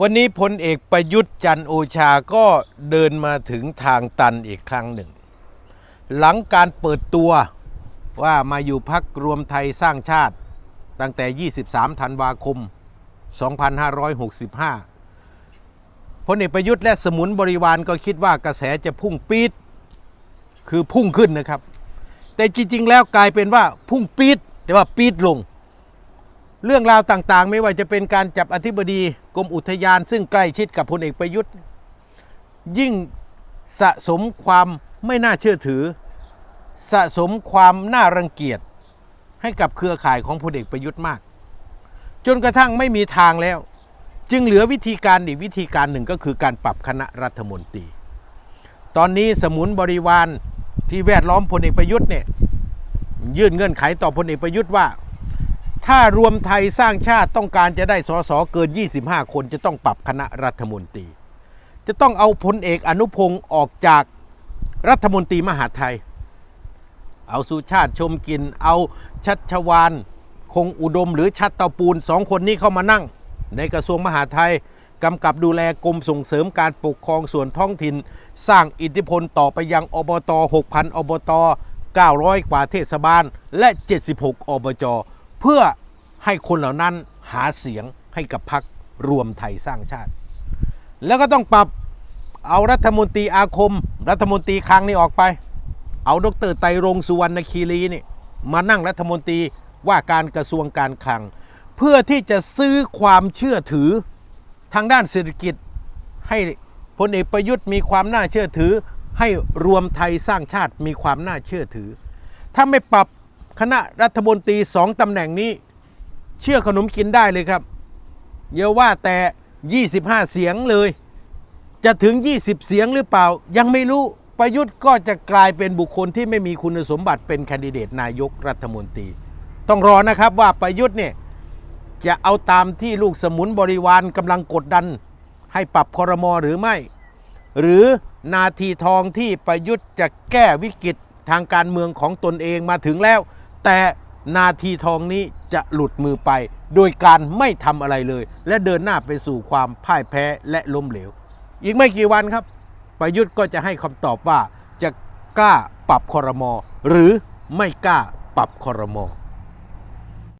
วันนี้พลเอกประยุทธ์จันโอชาก็เดินมาถึงทางตันอีกครั้งหนึ่ง หลังการเปิดตัวว่ามาอยู่พักรวมไทยสร้างชาติ ตั้งแต่ 23 ธันวาคม 2565 พลเอกประยุทธ์และสมุนบริวารก็คิดว่ากระแสจะพุ่งปีดคือพุ่งขึ้นนะครับ แต่จริงๆแล้วกลายเป็นว่าพุ่งปีดแต่ว่าปีดลง เรื่องราวต่างๆ ไม่ว่าจะเป็นการจับอธิบดีกรมอุทยาน ซึ่งใกล้ชิดกับพลเอกประยุทธ์ ยิ่งสะสมความไม่น่าเชื่อถือ สะสมความน่ารังเกียจให้กับเครือข่ายของพลเอกประยุทธ์มาก จนกระทั่งไม่มีทางแล้ว จึงเหลือวิธีการอีกวิธีการหนึ่งก็คือการปรับคณะรัฐมนตรี ตอนนี้สมุนบริวารที่แวดล้อมพลเอกประยุทธ์เนี่ยยื่นเงื่อนไขต่อพลเอกประยุทธ์ว่า ถ้ารวมไทยสร้างชาติต้องการจะได้สสเกิน 25 คนจะต้องปรับคณะรัฐมนตรี จะต้องเอาพลเอกอนุพงศ์ออกจากรัฐมนตรีมหาไทย เอาสุชาติชมกิน เอาชัชวานคงอุดมหรือชัดเตาปูนสองคนนี้เข้ามานั่ง ในกระทรวงมหาไทยกำกับดูแลกรมส่งเสริมการปกครองส่วนท้องถิ่น สร้างอิทธิพลต่อไปยังอบต 6,000 อบต 900 กว่าเทศบาล และ 76 อบจ เพื่อให้คนเหล่านั้นหาเสียงให้กับพักรวมไทยสร้างชาติ แล้วก็ต้องปรับเอารัฐมนตรีอาคม รัฐมนตรีคลังนี่ออกไป เอาดรไตรรงสุวรรณคีรีนี่มานั่งรัฐมนตรีว่าการกระทรวงการคลัง เพื่อที่จะซื้อความเชื่อถือทางด้านเศรษฐกิจให้พลเอกประยุทธ์มีความน่าเชื่อถือ ให้รวมไทยสร้างชาติมีความน่าเชื่อถือ ถ้าไม่ปรับ คณะรัฐมนตรีสองตำแหน่งนี้ เชื่อขนมกินได้เลยครับอย่าว่าแต่ 25 เสียงเลย จะถึง 20 เสียงหรือเปล่า ยังไม่รู้ประยุทธ์ก็จะกลายเป็นบุคคลที่ไม่มีคุณสมบัติเป็นแคนดิเดตนายกรัฐมนตรี ต้องรอนะครับว่าประยุทธ์เนี่ยจะเอาตามที่ลูกสมุนบริวารกำลังกดดัน ให้ปรับคอรมอหรือไม่ หรือนาทีทองที่ประยุทธ์จะแก้วิกฤตทางการเมืองของตนเองมาถึงแล้ว แต่นาทีทองนี้จะหลุดมือไป โดยการไม่ทำอะไรเลย และเดินหน้าไปสู่ความพ่ายแพ้และล้มเหลว อีกไม่กี่วันครับ ประยุทธ์ก็จะให้คำตอบว่าจะกล้าปรับคอรมอหรือไม่กล้าปรับคอรมอ